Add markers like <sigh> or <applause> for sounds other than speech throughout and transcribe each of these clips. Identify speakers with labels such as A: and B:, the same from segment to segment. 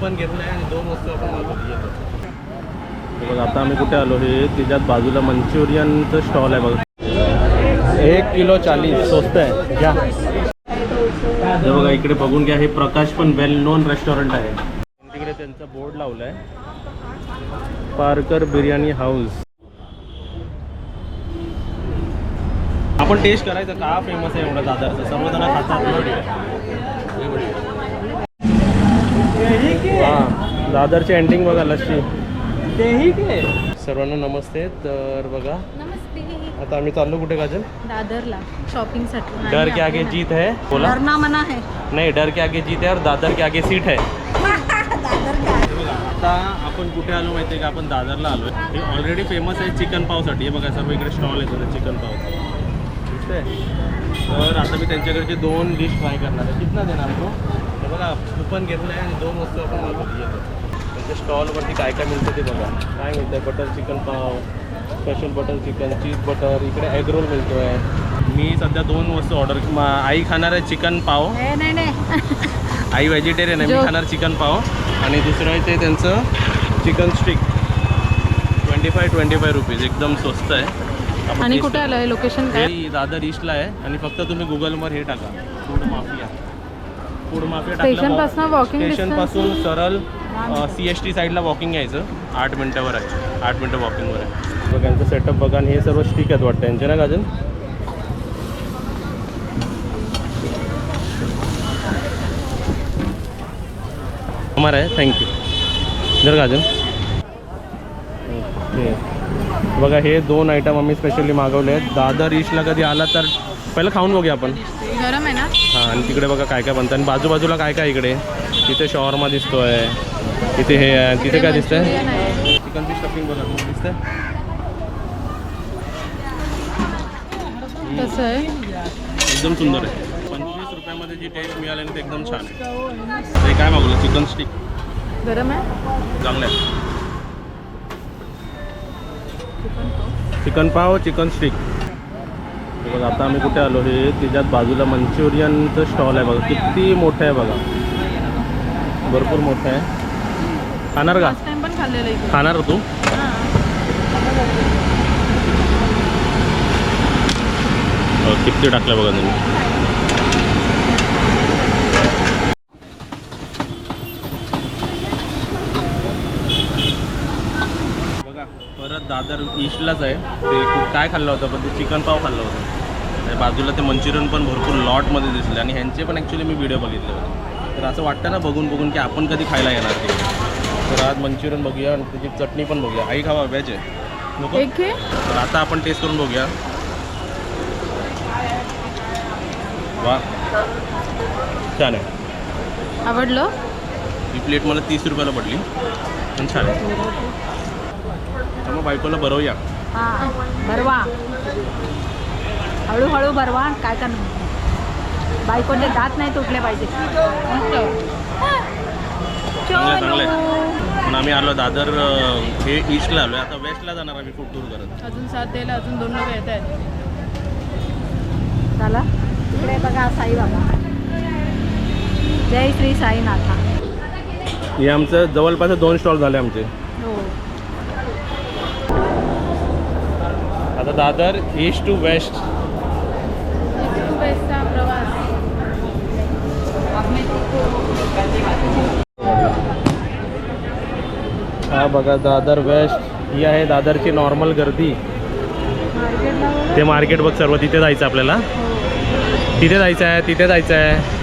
A: Coupon घेतलं आहे आणि दोन वस्तू आपण मागवली. हे बघा आता आम्ही कुठे आलो? हे त्याच्यात बाजूला मंचुरियनचं स्टॉल आहे बघा. एक किलो चाळीस. स्वस्त आहे. घ्या. हे बघा इकडे बघून घ्या हे प्रकाश पण वेल नोन रेस्टॉरंट आहे. तिकडे त्यांचा बोर्ड लावला आहे पारकर बिर्याणी हाऊस. आपण टेस्ट करायचं का? फेमस आहे एवढं दादरचं सर्वजण खातात वा दादरची एंडिंग बघा लस्सी. सर्वांना नमस्ते तर बघा.
B: नमस्ते.
A: आता आम्ही चाललो कुठे काजल?
B: दादरला शॉपिंगसाठी
A: डर के आगे जीत है बोला.
B: डरना मना है.
A: नाही डर के आगे जीत है और दादर के आगे सीट है. आता आपण कुठे आलो माहिती आहे का? आपण दादरला आलो आहे. हे ऑलरेडी फेमस आहे चिकन पावसाठी. हे बघा सर्व इकडे स्टॉल आहे चिकन पाव तर आता मी त्यांच्याकडचे दोन डिश ट्राय करणार आहे. कितना देणार तो हे बघा कुपन घेतलं आहे आणि दोन वस्तू आपण मागवली आहे त्यांच्या स्टॉलवरती काय काय मिळतं ते बघा. काय मिळतं आहे butter chicken pav special butter chicken cheese butter इकडे एग रोल मिळतो आहे मी सध्या दोन वस्तू ऑर्डर आई खाणार आहे चिकन पाव.
B: ए, नाही नाही.
A: आई व्हेजिटेरियन आहे मी खाणार चिकन पाव. आणि दुसरं आहे ते त्यांचं chicken stick twenty five twenty five rupees एकदम स्वस्त आहे.
B: आणि कुठे आलं लोकेशन
A: करू.
B: काय?
A: हे दादर ईस्टला आहे. आणि फक्त तुम्ही गुगलवर हे टाका. Food mafia food mafia
B: Station पासनं walking
A: स्टेशन
B: distance?
A: पासून सरळ सी एस टी साईडला वॉकिंग यायचं. आठ मिनटावर आहे. आठ मिनटं वॉकिंगवर आहे. बघा यांचं सेटअप बघा आणि हे सर्व स्टिक आहेत वाटतं. यांचे ना गाजन हमारा आहे थँक्यू जर गाजन ओके बघा हे दोन आयटम आम्ही स्पेशली मागवले आहेत. दादर ईस्टला कधी आला तर पहिलं खाऊन बघूया आपण.
B: गरम आहे ना?
A: हां आणि तिकडे बघा काय काय बनतं. आणि बाजूबाजूला काय काय इकडे? तिथे शॉर्मा दिसतोय. तिथे हे आहे तिथे काय दिसतंय. चिकनची स्टफिंग बघा दिसतंय?
B: कसं आहे?
A: एकदम सुंदर आहे. पंचवीस रुपयामध्ये जी टेस्ट मिळाली ना ते एकदम छान आहे. ते काय मागवलं? चिकन स्टिक
B: गरम आहे?
A: चांगलं आहे. चिकन पाव? चिकन स्टिक बघा आता आम्ही कुठे आलो? हे त्याच्यात बाजूला मंचुरियनचं स्टॉल आहे बघा. किती मोठं आहे बघा. भरपूर मोठं आहे. खाणार का? खाणार तू? किती टाकलं बघा तुम्ही बघा दादर ईस्टलाच आहे. ते खूप काय खाल्लं होतं पण ते चिकन पाव खाल्लं होतं. आणि बाजूला ते मंचुरियन पण भरपूर लॉटमध्ये दिसले आणि ह्यांचे पण ॲक्च्युली मी व्हिडिओ बघितले होते. तर असं वाटतं ना बघून बघून की आपण कधी खायला येणार ते. तर आज मंचुरियन बघूया आणि त्याची चटणी पण बघूया. आई खावा व्याज आहे. तर आता आपण टेस्ट करून बघूया. वा. छान आहे.
B: आवडलं?
A: ही प्लेट मला तीस रुपयाला पडली. पण छान आहे. त्यामुळे बायकोला बरवूया.
B: हां भरवा. हळूहळू भरवा काय करणार बायकोचे दात नाही तुटले पाहिजे.
A: चांगलं चांगलं आहे. पण आम्ही आलो दादर अं, हे ईस्टला आलो आता वेस्टला जाणार आम्ही फूड टूर करत
B: अजून साथ द्यायला अजून दोन लोक येत आहेत. झाला इकडे बघा साईबाबा जय श्री साईनाथा.
A: हे आमचं जवळपास दोन स्टॉल झाले आमचे
B: हो
A: आता दादर ईस्ट टू वेस्ट.
B: प्रवास
A: हा बघा दादर वेस्ट. ही आहे दादरची नॉर्मल गर्दी. ते मार्केट बघ सर्व तिथे जायचं आपल्याला.
B: हो
A: तिथे जायचं आहे तिथे जायचं आहे.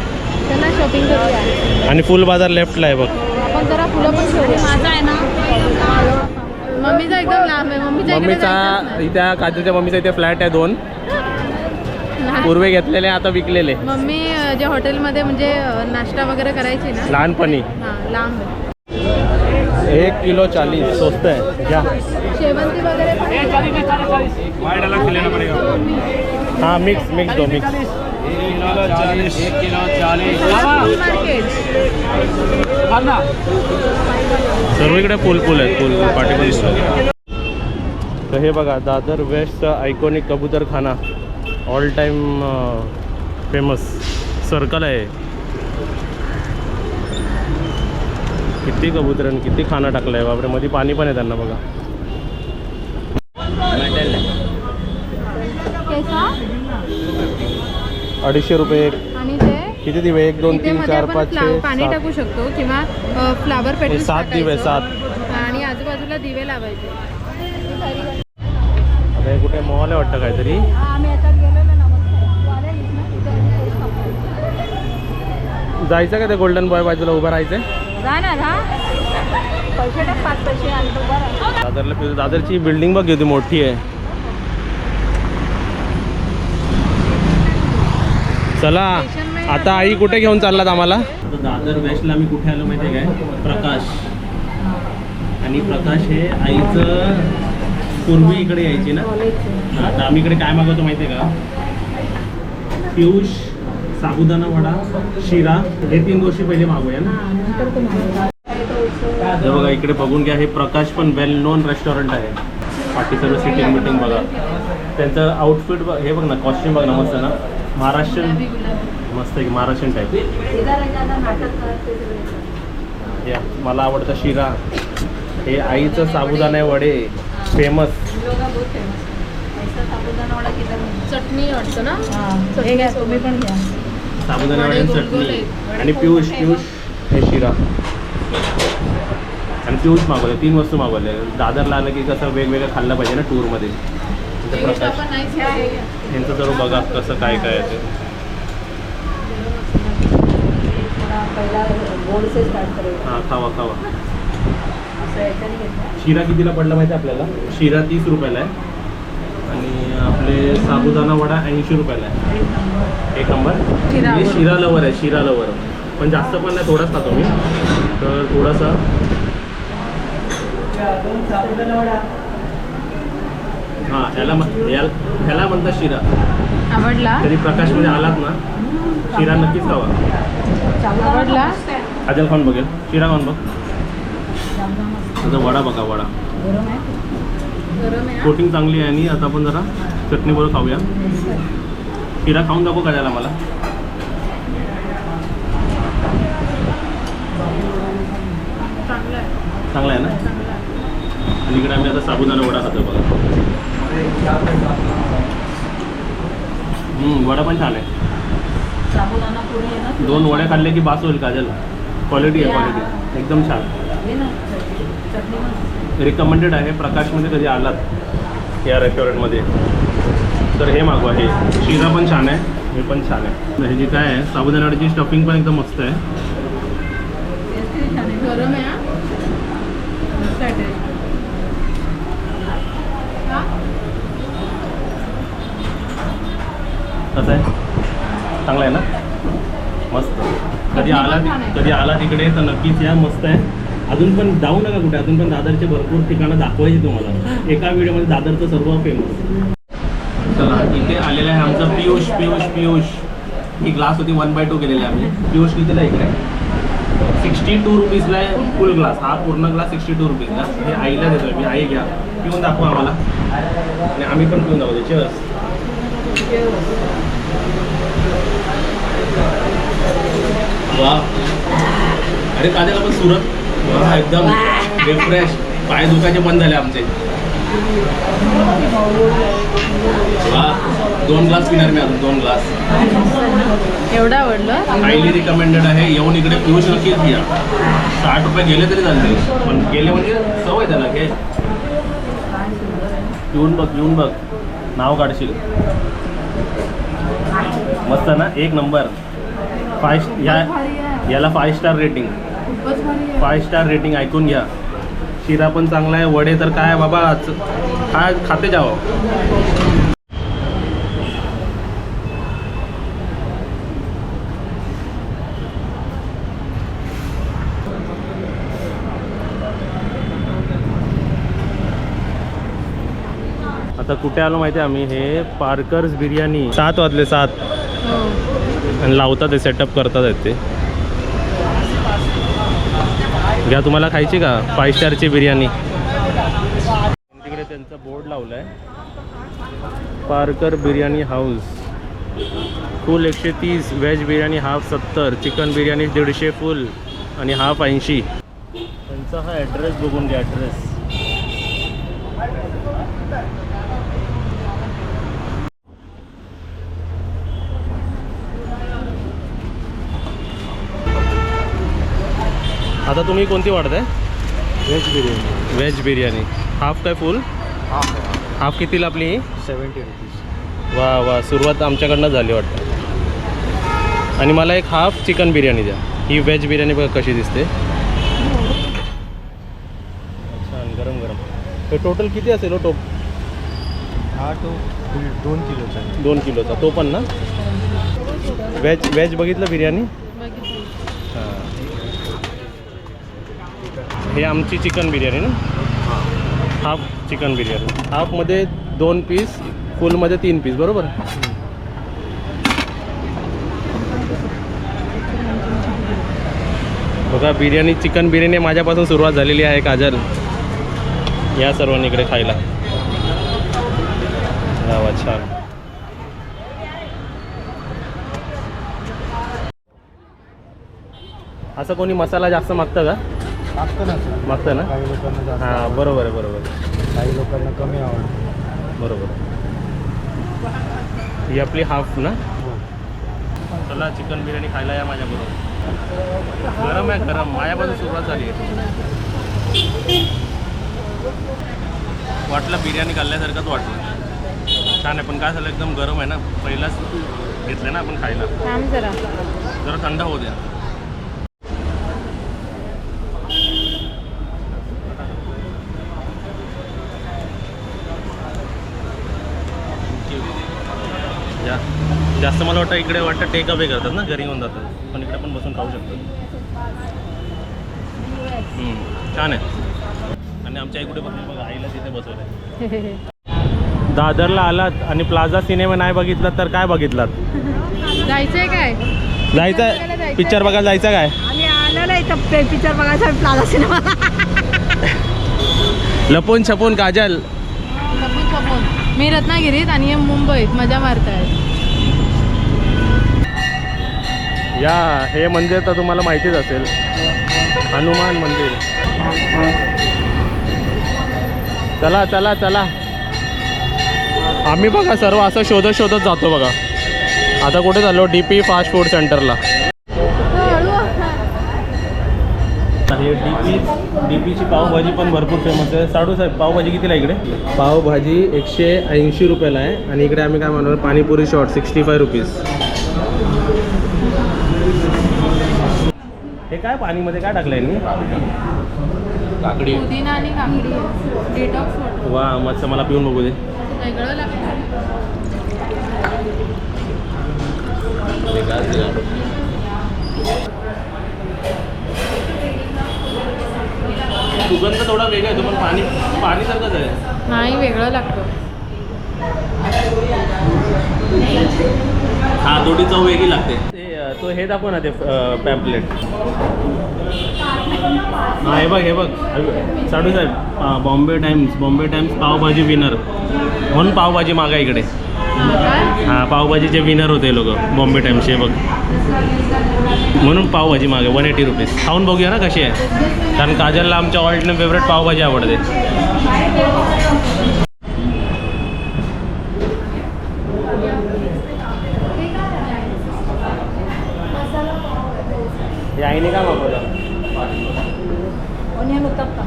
B: शॉपिंग
A: आणि फुल बाजार लेफ्टला आहे बघ.
B: आपण जरा फुलं पण घेऊ माझा आहे ना. मम्मीचा एकदम
A: मम्मीचा. इथे काजलच्या मम्मीचा इथे फ्लॅट आहे दोन. पूर्वी घेतलेले आता विकलेले.
B: मम्मी अ, जे हॉटेलमध्ये म्हणजे नाश्ता वगैरे करायची ना?
A: लहानपणी.
B: हां लांब
A: एक किलो चाळीस स्वस्त आहे. घ्या.
B: शेवंती वगैरे
A: हां मिक्स मिक्स दो मिक्स.
B: मार्केट.
A: सर्व इकडे फुल फुल आहेत फुल पाठी तर हे बघा दादर वेस्टचा आयकॉनिक कबूतर खाना ऑल टाईम फेमस सर्कल आहे. किती कबुतरण किती खाना टाकलंय बापरे मध्ये पाणी पण आहे त्यांना बघा.
B: कैसा?
A: अडीचशे रुपये किती दिवे? एक दोन तीन चार पाच
B: पाणी टाकू शकतो किंवा फ्लावर पेटल
A: सात दिवे सात.
B: आणि आजूबाजूला दिवे लावायचे.
A: आता हे कुठे मॉल आहे वाटतं काहीतरी? जायचं का ते गोल्डन बॉय बाजूला उभं राहायचं?
B: हा
A: दादरला फिरू. दादरची बिल्डिंग बघ किती मोठी आहे. चला आता आई कुठे घेऊन चाललात आम्हाला? दादर वेस्टला आम्ही कुठे आलो माहिती आहे काय? प्रकाश. आणि प्रकाश हे आईचं पूर्वी इकडे यायची ना? हा, तर आम्ही इकडे काय मागवतो माहिती आहे का? पियुष साबुदाणा वडा शिरा हे तीन गोष्टी पहिले मागूया ना. हे बघा इकडे बघून घ्या हे प्रकाश पण वेल नोन रेस्टॉरंट आहे. बाकी सर्व सिटिंग बिटिंग बघा. त्यांचं आउटफिट बघ हे बघ ना कॉस्ट्युम बघ ना मस्त ना. महाराष्ट्रीयन मस्त आहे महाराष्ट्रीयन टाईप या मला आवडतं शिरा. हे आईचं साबुदाणा वडे. फेमस
B: चटणी वाटतं ना? हे घ्या तुम्ही पण घ्या.
A: साबुदाणा
B: वडे गोल
A: चटणी. आणि पियुष पियुष हे शिरा. आणि पियुष मागवले तीन वस्तू मागवले. दादरला आलं की कसं वेगवेगळं खाल्लं पाहिजे ना टूरमध्ये. प्रकाश. यांचं सर्व बघा कसं काय काय आहे ते. हां खावा खावा. शिरा कितीला पडला माहिती आहे आपल्याला? शिरा तीस रुपयाला आहे. आणि आपले साबुदाणा वडा ऐंशी रुपयाला आहे. एक नंबर.
B: शिरा
A: हे
B: लवर.
A: शिरा लवर आहे शिरा लवर. पण जास्त पण नाही थोडाच खातो मी. तर थोडासा. हां याल- ह्याला म्हणतात शिरा.
B: आवडला?
A: कधी प्रकाशमध्ये आलात ना शिरा नक्कीच खावा.
B: आवडला?
A: काजल खाऊन बघेल. शिरा खाऊन बघ. त्याचा वडा बघा वडा.
B: गरम आहे?
A: कोटिंग चांगली आहे आणि आता आपण जरा चटणी बरोबर खाऊया. शिरा खाऊन दाखव काजाला मला.
B: चांगलं आहे.
A: ना? आणि इकडे आम्ही आता साबुदाणा वडा खातो बघा. हम्म, वडा पण छान आहे.
B: साबुदाणा पुरी आहे ना?
A: दोन वड्या खाल्ले की बास होईल काजल क्वालिटी आहे क्वालिटी एकदम छान. रिकमेंडेड आहे प्रकाशमध्ये कधी आलात? या रेस्टॉरंटमध्ये तर हे मागवा हे. शिरा पण छान आहे हे पण छान आहे. हे जे काय आहे साबुदाण्याची स्टफिंग पण एकदम मस्त आहे.
B: गरम?
A: कसं आहे? चांगलं आहे ना? मस्त. कधी आला. कधी आला तिकडे तर नक्कीच या मस्त आहे. अजून पण जाऊ नका कुठे अजून पण दादरचे भरपूर ठिकाणं दाखवायची तुम्हाला. एका व्हिडिओमध्ये दादरचं सर्व फेमस चला इथे आलेलं आहे आमचं पियुष पियुष पियुष. ही ग्लास होती वन बाय टू केलेली आहे आम्ही. पियुष कितीला इकडे? सिक्स्टी टू रुपीजला आहे फुल ग्लास हा पूर्ण ग्लास सिक्स्टी टू रुपीजला. हे आईला देतोय मी. आई घ्या. पिऊन दाखवा आम्हाला. आणि आम्ही पण पिऊन दाखवतो. चेअर्स वा अरे काजल आपण सुरत? वा एकदम रिफ्रेश पाय दुखायचे बंद झाले आमचे. दोन ग्लास पिणार मी अजून दोन ग्लास
B: एवढं आवडलं?
A: हायली रिकमेंडेड आहे. येऊन इकडे पिऊच नक्कीच घ्या साठ रुपये गेले तरी चालते पण गेले म्हणजे सवय त्याला घे. पिऊन बघ पिऊन बघ. नाव काढशील. मस्त ना? एक नंबर. फाय या याला five star rating five star rating ऐकून घ्या. शिरा पण चांगला आहे वडे तर काय बाबा? काय खाते जावं आता कुठे आलो माहिती आहे आम्ही? हे पार्कर्स बिर्याणी. सात वाजले सात.
B: हो.
A: आणि लावतात ते सेटअप करतात ते. घ्या तुम्हाला खायची का? फाय स्टारची बिर्याणी. तिकडे त्यांचा बोर्ड लावला आहे पारकर बिर्याणी हाऊस फुल एकशे तीस व्हेज बिर्याणी हाफ सत्तर चिकन बिर्याणी दीडशे फुल आणि हाफ ऐंशी. त्यांचा हा ॲड्रेस बघून घ्या ॲड्रेस आता तुम्ही कोणती वाढताय?
C: Veg biryani
A: veg biryani half काय फुल
C: हाफ
A: हाफ कितीला आपली
C: सेवन्टी रुपीज
A: वा वा. सुरुवात आमच्याकडनं झाली वाटतं. आणि मला एक हाफ चिकन बिर्याणी द्या. ही व्हेज बिर्याणी बघा कशी दिसते. छान गरम गरम. हे टोटल किती असेल हो टोप?
C: हा तो दीड दोन किलोचा.
A: दोन किलोचा. तो पण ना? व्हेज व्हेज बघितलं बिर्याणी हे आमची चिकन बिर्याणी ना? Half chicken biryani. हाफमध्ये दोन पीस फुलमध्ये तीन पीस बरोबर? बघा बिर्याणी चिकन बिर्याणी माझ्यापासून सुरुवात झालेली आहे काजल. या सर्वांनी इकडे खायला. वा छान. असं कोणी मसाला जास्त मागतं का? मागतं ना
C: काही लोकांना जास्त
A: हां. बरोबर आहे बरोबर आहे.
C: काही लोकांना कमी आवडतं.
A: बरोबर. ही आपली हाफ ना?
C: हो.
A: चला चिकन बिर्याणी खायला या माझ्याबरोबर. गरम आहे गरम. माझ्यापासून सुरुवात झाली आहे. वाटलं बिर्याणी खाल्ल्यासारखंच वाटलं. छान आहे पण काय झालं एकदम गरम आहे ना. पहिलाच घेतलं ना आपण खायला.
B: थांब जरा.
A: जरा थंड होऊ द्या जा जास्त मला वाटतं इकडे वाटतं टेक अवे करतात ना घरी येऊन जातात. पण इकडे पण बसून खाऊ शकतात. हम्म, छान आहे. आणि आमच्या बसली बघा आईला तिथे बसवलं <laughs> दादरला आलात आणि प्लाझा सिनेमा नाही बघितलात तर काय बघितलात?
B: जायचंय काय?
A: जायचं पिक्चर बघायला जायचं काय?
B: पिक्चर बघायचा प्लाझा सिनेमा. <laughs>
A: लपून छपून काजल.
D: लपून छपून. मी रत्नागिरीत आणि हे मुंबईत मजा मारतायत.
A: या हे मंदिर तर तुम्हाला माहितीच असेल. हनुमान मंदिर. चला चला चला. आम्ही बघा सर्व असं शोधत शोधत जातो बघा. आता कुठे चाललो? डी पी फास्ट फूड सेंटरला डी पी डी पीची पावभाजी पण भरपूर फेमस आहे. साडू साहेब पावभाजी कितीला आहे इकडे? पावभाजी एकशे ऐंशी रुपयाला आहे. आणि इकडे आम्ही काय म्हणणार panipuri short sixty five rupees हे काय पाणीमध्ये काय टाकलं यांनी? काकडी.
D: पुदिना आणि काकडी. डिटॉक्स वॉटर
A: वा मस्त मला पिऊन बघू दे.
D: वेगळं
A: सुगंध थोडा वेगळा येतो पण पाणी पाणी सारखंच आहे.
D: नाही वेगळं लागतं.
A: हा थोडी चव वेगळी लागते. तो हे दाखव ना ते पॅम्पलेट हा हे बघ हे बघ. साडू साहेब Bombay Times Bombay Times pav bhaji winner म्हणून पावभाजी मागा इकडे. हा पावभाजीचे विनर होते लोक बॉम्बे टाइम्सचे बघ. म्हणून पावभाजी मागे वन एटी रुपीज खाऊन बघूया ना कशी आहे. कारण काजलला आमच्या ऑल टाईम फेवरेट पावभाजी आवडते हे आईने काय मागवलं
B: ओनियन उत्तप्पा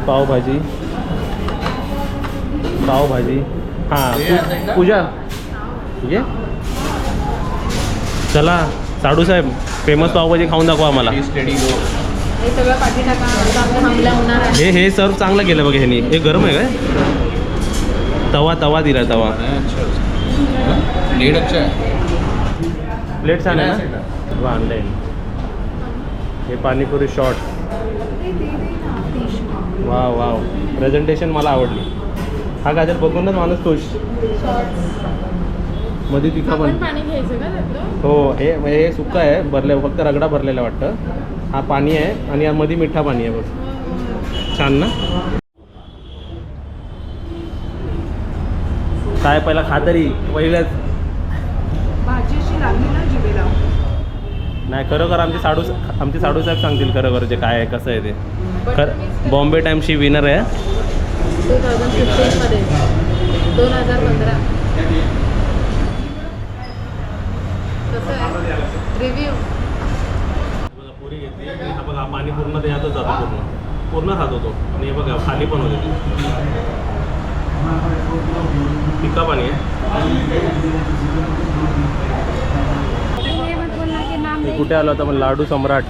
A: हे पावभाजी. पावभाजी. हां पूजा. ये. चला साडू साहेब फेमस पावभाजी खाऊन दाखवा आम्हाला.
D: हे
A: हे हे सर्व चांगलं केलं बघा ह्यानी. हे गरम आहे काय? तवा तवा दिला तवा. प्लेट छान आहे ना? वा आणलंय हे पाणीपुरी शॉर्ट वा वा. प्रेझेंटेशन मला आवडली. हा गाजर बघूनच माणूस खुश. मध्ये तिखा
D: आपण
A: पण हो हे हे सुक्का आहे भरले फक्त रगडा भरलेला वाटतं. हा पाणी आहे आणि यामध्ये मिठा पाणी आहे बघ. छान ना? काय पहिला खा तरी पहिल्याच
B: भाजी लागली ना
A: नाही खरोखर आमचे साडू आमचे साडू साहेब सांगतील खरोखर जे काय आहे कसं आहे ते. खर बॉम्बे टाईमची विनर आहे.
D: टू थाउजंड फिफ्टीनमध्ये दोन हजार पंधरा. कसं आहे? रिव्ह्यू
A: बघा पुरी घेतली आणि हा बघा पाणी पूर्ण जातो पूर्ण. पूर्ण खात होतो. आणि हे बघा खाली पण होते ते. फिका पाणी आहे
B: ये मत बोलना कि नाम
A: मी कुठे आलो होता? पण लाडू सम्राट.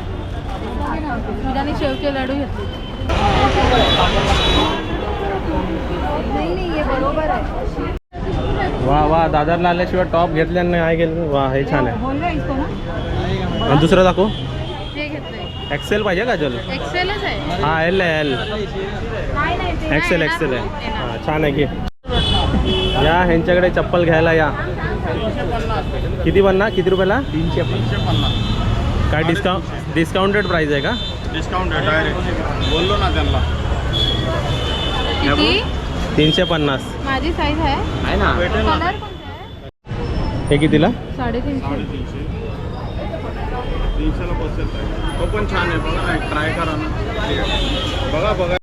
D: शेवचे लाडू घेतले.
A: वा वा दादरला आल्याशिवाय टॉप घेतल्या नाही गेलं. वा हे छान आहे. आणि दुसरं दाखव. एक्सेल पाहिजे का
D: एक्सेलच आहे.
A: हा एल आहे एल एक्सेल एक्सेल आहे. हां छान आहे की. या ह्यांच्याकडे चप्पल घ्यायला या. किती बनना किती रुपयाला?
C: तीनशे पन्नास.
A: काय डिस्काउंट डिस्काउंटेड प्राईस आहे का?
C: डिस्काउंट डायरेक्ट बोललो ना त्यांना.
D: किती?
A: तीनशे पन्नास.
D: माझी साईज आहे.
C: आहे ना?
D: कलर कोणता आहे?
A: हे कितीला?
D: साडेतीनशे.
C: तीनशेला बसेल तो. पण छान आहे. बघा ना ट्राय करा ना. बघा बघा.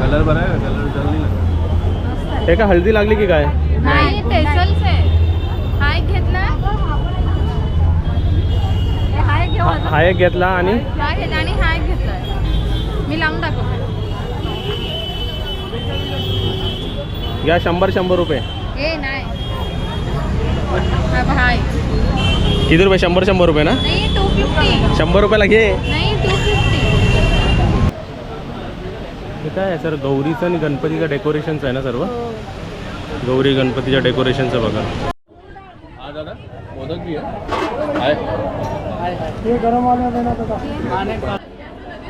C: कलर बरा आहे कलर जल्दी
A: हे का हळदी लागली की काय?
D: नाही टेसल्स आहे. हा एक घेतला.
B: हे हाय घेऊ
A: हा हा एक घेतला आणि?
D: हा घेतला आणि हा एक घेतलाय मी लावून दाखवते.
A: घ्या शंभर शंभर रुपये.
D: ए नाही. हा.
A: किती रुपये? शंभर शंभर रुपये ना?
D: नाही टू फिफ्टी
A: शंभर रुपयाला घे.
D: नाही टू फिफ्टी
A: हे काय आहे सर? गौरीचं आणि गणपतीचं डेकोरेशनचं आहे ना सर्व? गौरी गणपतीच्या डेकोरेशनचं बघा.
C: हा दादा मोदक बी आहे.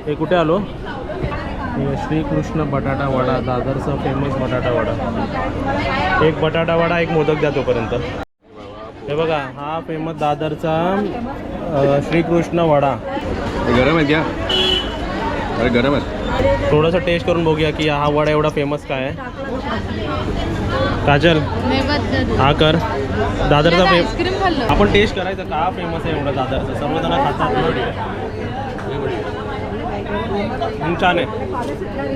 A: हे कुठे आलो? श्रीकृष्ण बटाटा वडा दादरचा फेमस बटाटा वडा. एक बटाटा वडा एक मोदक द्या तोपर्यंत. हे बघा हा फेमस दादरचा श्रीकृष्ण वडा.
C: गरम आहे क्या? अरे गरम आहे
A: थोडंसं टेस्ट करून बघूया की हा वडा एवढा फेमस काय आहे. काजल हा कर. दादरचा फेम आपण टेस्ट करायचं का फेमस आहे एवढं दादरचं? सर्वजण खातात हं, छान आहे.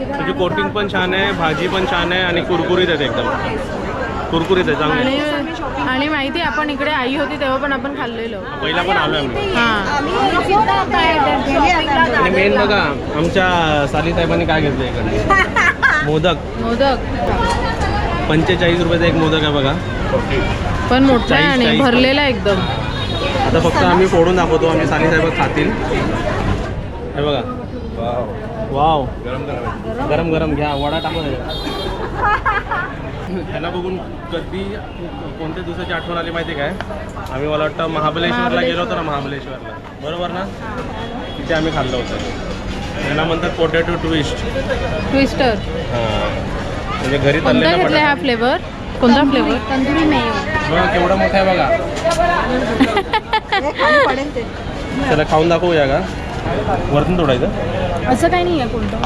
A: त्याची कोटिंग पण छान आहे भाजी पण छान आहे आणि कुरकुरीत आहे एकदम. कुरकुरीत आहे चांगलं
D: आणि. आणि माहिती आहे, आपण इकडे आई होती तेव्हा पण आपण खाल्लेलो.
A: पहिला पण आलो आम्ही.
D: हा.
A: आणि मेन बघा आमच्या साली साहेबांनी काय घेतलं इकडे? मोदक.
D: मोदक.
A: पंचेचाळीस रुपयाचा एक मोदक आहे बघा.
D: पण मोठा आहे आणि
A: चाळीस.
D: भरलेला आहे एकदम.
A: आता फक्त आम्ही फोडून दाखवतो आम्ही साली साहेब खातील. हे बघा. वाव.
C: गरम गरम.
A: गरम घ्या वडा टाकून ह्याला बघून कधी कोणत्या दिवसाची आठवण आली माहिती काय? आम्ही मला वाटतं महाबलेश्वरला गेलो होतो ना महाबलेश्वरला बरोबर ना? तिथे आम्ही खाल्लं होतं. ह्याला म्हणतात पोटॅटो ट्विस्ट
D: ट्विस्टर
A: म्हणजे घरी
D: घेतलाय हा फ्लेवर कोणता फ्लेवर
B: तंदुरी
A: बघा केवढा मोठा आहे बघा.
B: खाली पडेल ते.
A: त्याला खाऊन दाखवूया का? वरतून तोडायचं.
D: असं काही नाही आहे कोणतं.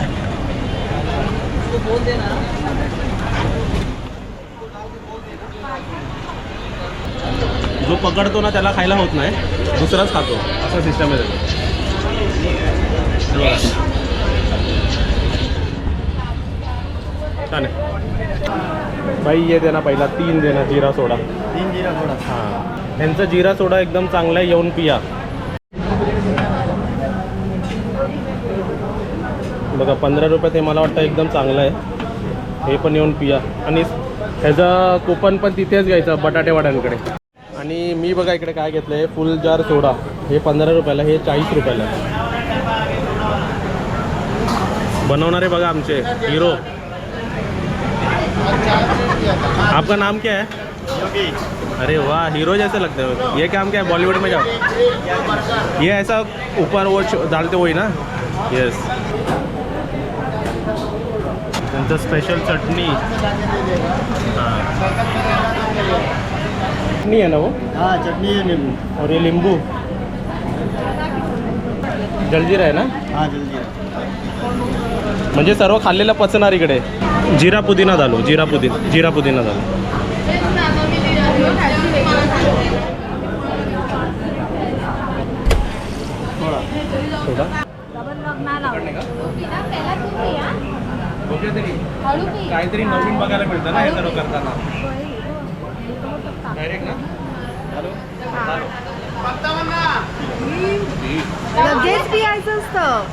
A: जो पकडतो ना त्याला खायला होत नाही दुसराच खातो असं सिस्टम आहे. त्याचं. बाई ये दे ना पहिला तीन दे ना जिरा सोडा.
C: तीन जिरा थोडा
A: हां. यांचा जिरा सोडा एकदम चांगला आहे येऊन पिया. बघा पंधरा रुपयात हे मला वाटतं एकदम चांगलं आहे. हे पण येऊन पिया. आणि ह्याचं कुपन पण तिथेच घ्यायचं बटाटे वड्यांकडे मी बघा इकडे काय घेतलं फुल जार सोडा. हे पंधरा रुपयाला, हे चाळीस रुपयाला. बनवणारे बघा आमचे हिरो आपका नाम क्या है? अरे वाह हीरो जैसे लगते हो. ये काम क्या है बॉलीवुड में जाओ. ये ऐसा ऊपर वो डालते वही ना? यस स्पेशल चटणी हाँ चटणी आहे ना हो?
C: हाँ चटनी है लिंबू.
A: और ये लिंबू. जलजीरा आहे ना?
C: हा जलजीरा.
A: म्हणजे सर्व खाल्लेलं पचणार इकडे. जिरा पुदिना झालो जिरा पुदिना जिरा पुदिना झालो
B: थोडा
A: काहीतरी नवीन बघायला मिळतं ना हे सर्व करताना. डायरेक्ट ना?
D: लगेच पियायचं असतं.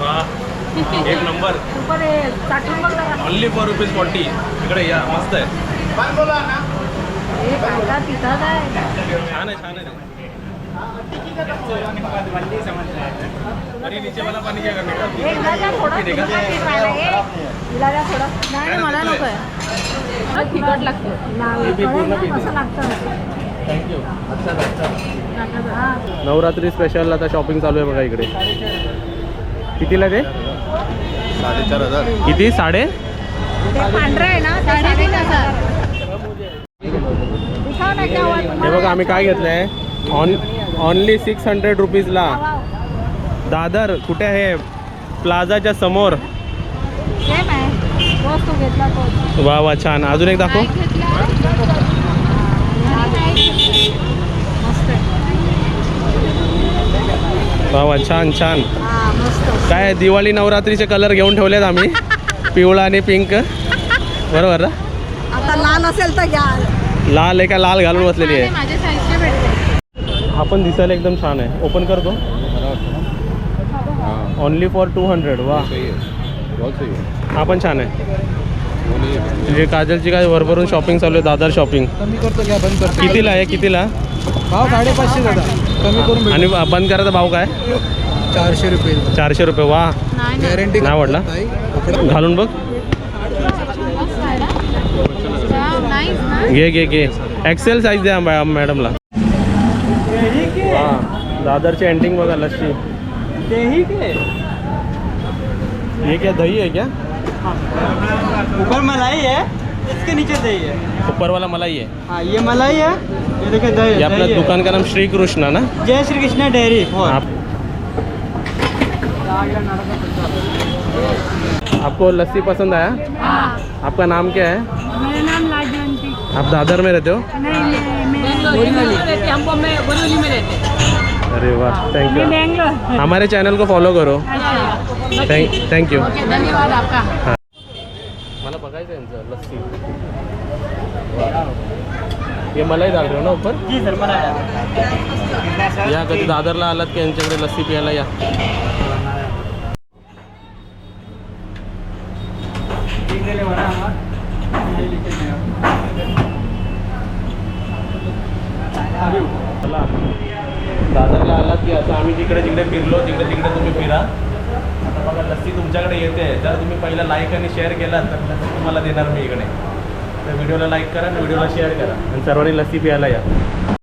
A: वा. एक नंबर.
B: सुपर हे चाटून बघ जरा.
A: ओनली फोर रुपीज फोर्टी इकडे या मस्त आहे.
B: हे तिथं काय?
A: छान आहे छान आहे.
D: नाही मला नको आहे तिखट लागतं
B: लागतं.
A: नवरात्री स्पेशल आता शॉपिंग चालू आहे बघा इकडे. कितीला ते?
C: साडेचार हजार.
A: किती? साडे? हे? बघा आम्ही काय घेतलंय? ऑन ऑनली सिक्स हंड्रेड रुपीजला. दादर कुठे आहे? प्लाझाच्या समोर. वा वा छान. अजून एक दाखव. वा वा छान छान. काय दिवाळी नवरात्रीचे कलर घेऊन ठेवलेत आम्ही. पिवळा आणि पिंक बरोबर ना?
B: आता लहान असेल तर
A: लाल आहे का लाल घालून बसलेली आहे. हा पण दिसायला एकदम छान आहे. ओपन करतो ओनली फॉर टू हंड्रेड वा. हा पण छान आहे. म्हणजे काजलची काय भरभरून शॉपिंग चालू आहे दादर शॉपिंग
C: कमी करतो घ्या बंद करतो?
A: कितीला आहे कितीला?
C: भाव साडेपाचशे दादा. कमी करून
A: आणि बंद करायचा भाव काय?
C: चारशे रुपये.
A: चारशे रुपये वा.
D: नाही नाही.
C: गॅरंटी
A: नाही आवडला? घालून बघ.
D: वाव,
A: घे घे घे. एक्सेल साईज द्या मॅ- मॅडमला. वा दादरची एंडिंग बघा लस्सी। ये क्या दही है क्या?
E: ऊपर मलाई है इसके नीचे दही है।
A: ऊपर वाला मलाई है?
E: हाँ ये मलाई है ये देखिए दही
A: ये अपना दुकान का नाम श्री कृष्णा ना?
E: जय श्री कृष्ण डेयरी
A: आप आपको लस्सी पसंद आया? हाँ। आपका नाम क्या है?
B: मेरा नाम लाजवंती
A: आप दादर में रहते हो?
B: नहीं मैं मैं
D: हमको मैं बोलोली में रहते।
A: अरे वाह थैंक यू
B: बेंगलोर.
A: हमारे चॅनल को फॉलो करो. थँक थँक्यू
D: ओके धन्यवाद आपका.
A: मला बघायचं यांचं लस्सी. हे मलाही हो ना ऊपर
E: जी सर मलाई
A: या कधी दादरला आलात की यांच्याकडे लस्सी प्यायला या. चला. दादरला आलात की आता आम्ही जिकडे जिकडे फिरलो तिकडे तिकडे तुम्ही फिरा. आता बघा लस्सी तुमच्याकडे येते. जर तुम्ही पहिला लाईक आणि शेअर केलात तर लस्सी तुम्हाला देणार मी इकडे. तर व्हिडिओला लाईक करा आणि व्हिडिओला शेअर करा. आणि सर्वांनी लस्सी प्यायला या.